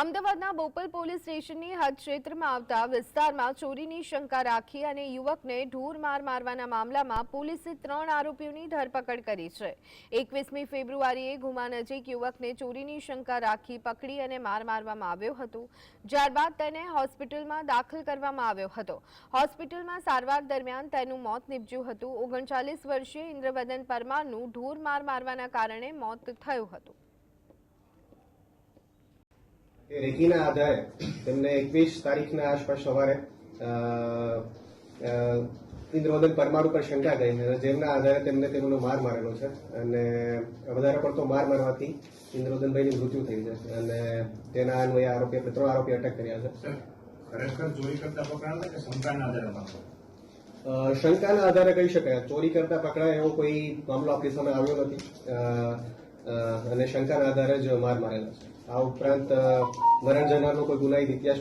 અમદાવાદના બોપલ પોલીસ સ્ટેશનની હદ ક્ષેત્રમાં આવતા વિસ્તારમાં ચોરીની શંકા રાખી અને યુવકને ઢોર માર મારવાના મામલામાં પોલીસે ત્રણ આરોપીઓની ધરપકડ કરી છે. એકવીસમી ફેબ્રુઆરીએ ગુમા નજીક યુવકને ચોરીની શંકા રાખી પકડી અને માર મારવામાં આવ્યો હતો. ત્યારબાદ તેને હોસ્પિટલમાં દાખલ કરવામાં આવ્યો હતો. હોસ્પિટલમાં સારવાર દરમિયાન તેનું મોત નીપજ્યું હતું. ઓગણચાલીસ વર્ષીય ઇન્દ્રવદન પરમારનું ઢોર માર મારવાના કારણે મોત થયું હતું. એ રેકીના આધારે તેમને એકવીસ તારીખના આસપાસ સવારે ઇન્દ્રવદન પરમાર ઉપર શંકા ગઈ અને જેમના આધારે તેમને તેમનો માર મારેલો છે. અને વધારે પડતો માર મારવાથી ઇન્દ્રવદનભાઈની મૃત્યુ થઈ છે. અને તેના અન્વયે આરોપી ત્રણ આરોપી અટક કર્યા છે. ખરેખર ચોરી કરતા પકડાતા કે શંકાના આધારે શંકાના આધારે કહી શકાય. ચોરી કરતા પકડાય એવો કોઈ મામલો આપણી સામે આવ્યો નથી. અને શંકાના આધારે જ માર મારેલા છે. આ ઉપરાંત મરણ જનારનો કોઈ ગુનાહિત ઇતિહાસ